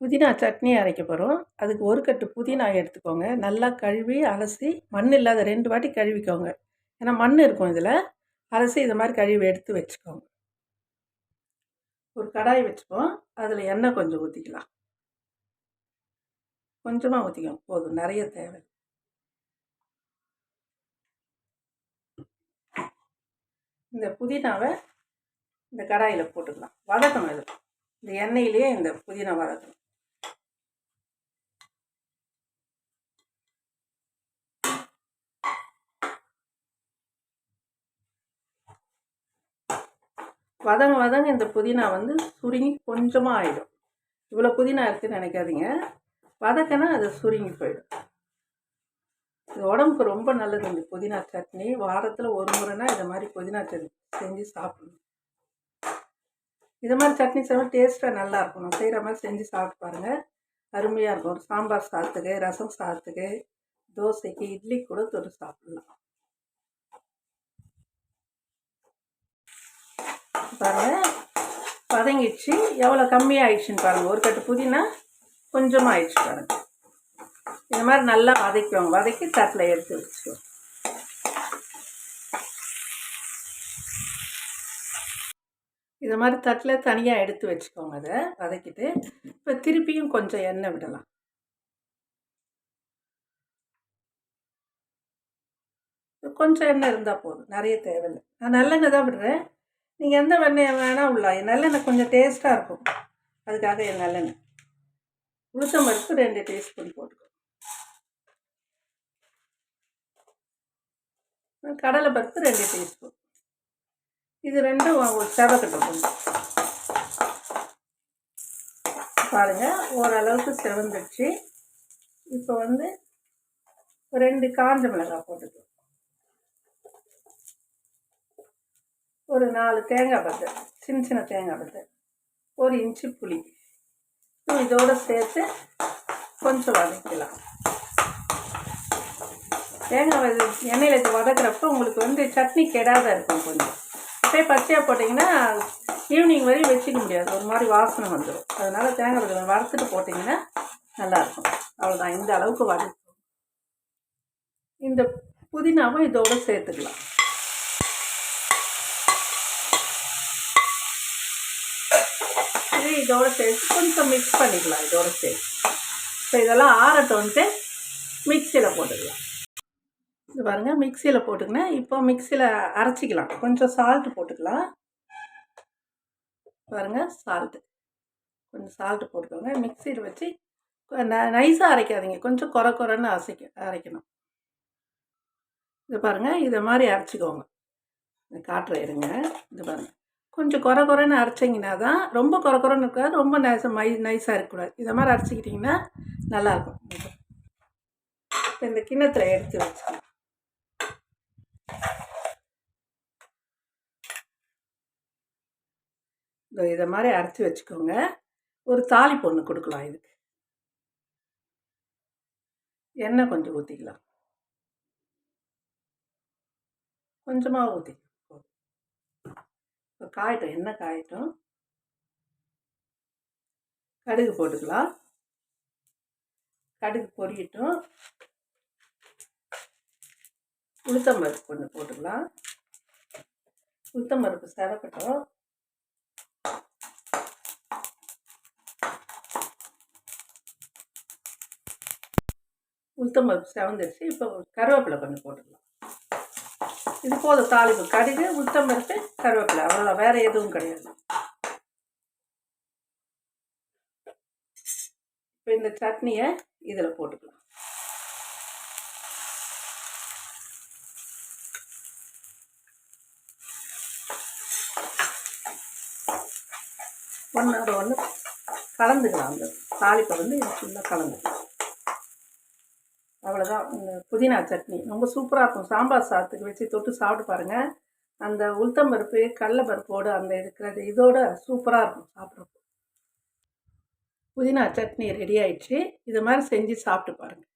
புதினா சட்னி அரைக்க போகிறோம் அதுக்கு ஒரு கட்டு புதினா எடுத்துக்கோங்க. நல்லா கழுவி அலசி மண் இல்லாத ரெண்டு வாட்டி கழுவிக்கோங்க. ஏன்னா மண் இருக்கும் இதில். அலசி இது மாதிரி கழுவி எடுத்து வச்சுக்கோங்க. ஒரு கடாய் வச்சுப்போம். அதில் எண்ணெய் கொஞ்சம் ஊற்றிக்கலாம் கொஞ்சமாக ஊற்றிக்கோங்க போதும். நிறைய தேவை. இந்த புதினாவை இந்த கடாயில் போட்டுக்கலாம். வதக்கணும் இது. இந்த எண்ணெயிலேயே இந்த புதினா வதக்கணும். வதங்க வதங்க இந்த புதினா வந்து சுருங்கி கொஞ்சமாக ஆகிடும் இவ்வளோ புதினா இருக்குதுன்னு நினைக்காதீங்க. வதக்கினா அது சுருங்கி போயிடும். இது உடம்புக்கு ரொம்ப நல்லது இந்த புதினா சட்னி. வாரத்தில் ஒரு முறைனா இதை மாதிரி புதினா சட்னி செஞ்சு சாப்பிடணும். இது மாதிரி சட்னி சாப்பிட டேஸ்ட்டாக நல்லா இருக்கும். நான் செய்கிற மாதிரி செஞ்சு சாப்பிட்டு பாருங்கள் அருமையாக இருக்கும். ஒரு சாம்பார் சாத்துக்கு ரசம் சாதத்துக்கு தோசைக்கு இட்லி கூட தொட்டு சாப்பிட்லாம். பாருங்கள் பதங்கிடுச்சு. எவ்வளோ கம்மியாகிடுச்சின்னு பாருங்கள் ஒரு கட்டு புதினா கொஞ்சமாக ஆயிடுச்சு பாருங்கள் இந்த மாதிரி நல்லா வதக்குவோங்க. வதக்கி தட்டில் எடுத்து வச்சுக்குவோம் இது மாதிரி தட்டில் தனியாக எடுத்து வச்சுக்கோங்க அதை. வதக்கிட்டு இப்போ திருப்பியும் கொஞ்சம் எண்ணெய் விடலாம். கொஞ்சம் எண்ணெய் இருந்தால் போதும். நிறைய தேவையில்லை. நான் நல்லெண்ணெய் தான் விடுறேன். நீங்கள் எந்த வெண்ணெய் வேணால் உள்ளாய் நல்லெண்ணெய் கொஞ்சம் டேஸ்ட்டாக இருக்கும். அதுக்காக என் நல்லெண்ணெய். உளுத்தம் பருப்பு ரெண்டு டீஸ்பூன் போட்டுக்கோ. கடலை பருப்பு ரெண்டு டீஸ்பூன் இது ரெண்டும் செவக்கட்டும் கொஞ்சம் பாருங்கள் ஓரளவுக்கு செவந்துடுச்சு. இப்போ வந்து ரெண்டு காஞ்ச மிளகாய் போட்டுக்கலாம் ஒரு நாலு தேங்காய் பத்தை சின்ன சின்ன தேங்காய் பத்தை ஒரு இன்ச்சு புளி. இதோடு சேர்த்து கொஞ்சம் வதக்கலாம் தேங்காய் எண்ணெயில் வதக்கிறப்ப உங்களுக்கு வந்து சட்னி கெடாத இருக்கும் கொஞ்சம். அப்படியே பச்சையாக போட்டிங்கன்னா ஈவினிங் வரையும் வச்சுக்க முடியாது. ஒரு மாதிரி வாசனை வந்துடும் அதனால் தேங்காய் பத்தை வறுத்துட்டு போட்டிங்கன்னா நல்லாயிருக்கும். அவ்வளோதான் இந்த அளவுக்கு வதக்கும் இந்த புதினாவும் இதோடு சேர்த்துக்கலாம். மாதிரி இதோட சேர்த்து கொஞ்சம் மிக்ஸ் பண்ணிக்கலாம் இதோட சேர்த்து. ஸோ இதெல்லாம் ஆறட்டோன்ட்டு மிக்சியில் போட்டுக்கலாம். இது பாருங்கள் மிக்சியில் போட்டுக்கினா இப்போ மிக்சியில் அரைச்சிக்கலாம். கொஞ்சம் சால்ட்டு போட்டுக்கலாம். பாருங்கள் சால்ட்டு கொஞ்சம் சால்ட்டு போட்டுக்கோங்க. மிக்சியில் வச்சு நைஸாக அரைக்காதீங்க. கொஞ்சம் குறை குறைன்னு அசைக்க அரைக்கணும். இது பாருங்கள் இதை மாதிரி அரைச்சிக்கோங்க. காட்டுற இருங்க. இது பாருங்கள் கொஞ்சம் குறை குறைன்னு அரைச்சிங்கன்னா தான் ரொம்ப குறை குறைன்னு இருக்காது ரொம்ப நைஸாக மை நைஸாக இருக்கக்கூடாது இதை மாதிரி அரைச்சிக்கிட்டிங்கன்னா நல்லாயிருக்கும். இப்போ இந்த கிண்ணத்தில் எடுத்து வச்சுக்கலாம் இதை மாதிரி அரைச்சி வச்சுக்கோங்க. ஒரு தாலி பொண்ணு கொடுக்கலாம் இதுக்கு. எண்ணெய் கொஞ்சம் ஊற்றிக்கலாம் கொஞ்சமாக ஊற்றிக்கலாம் காயட்டும். எண்ணெய் காயட்டும்? கடுகு போட்டுக்கலாம். கடுகு பொரியட்டும். உளுத்தம்பருப்பு கொஞ்சம் போட்டுக்கலாம். உளுத்தம்பருப்பு சிறக்கட்டும் உளுத்தம்பருப்பு செவந்துருச்சு. இப்போ கருவேப்பிலை கொஞ்சம் போட்டுக்கலாம். இது போதும் தாளிப்பு. கடுகு உத்தம் பருப்பு கருவேப்பிலை. அவ்வளோதான் வேறு எதுவும் கிடையாது. இப்போ இந்த சட்னியை இதில் போட்டுக்கலாம். ஒன்றோட ஒன்று கலந்துக்கலாம். அந்த தாளிப்பை வந்து இது ஃபுல்லாக கலந்துக்கலாம். அவ்வளோதான் புதினா சட்னி. ரொம்ப சூப்பராக இருக்கும். சாம்பார் சாதத்துக்கு வச்சு தொட்டு சாப்பிட்டு பாருங்கள் அந்த உளுத்தம்பருப்பு கடலப்பருப்போடு அந்த இருக்கிறது இதோட சூப்பராக இருக்கும் சாப்பிட்றப்போ புதினா சட்னி ரெடி ஆயிடுச்சு. இது மாதிரி செஞ்சு சாப்பிட்டு பாருங்கள்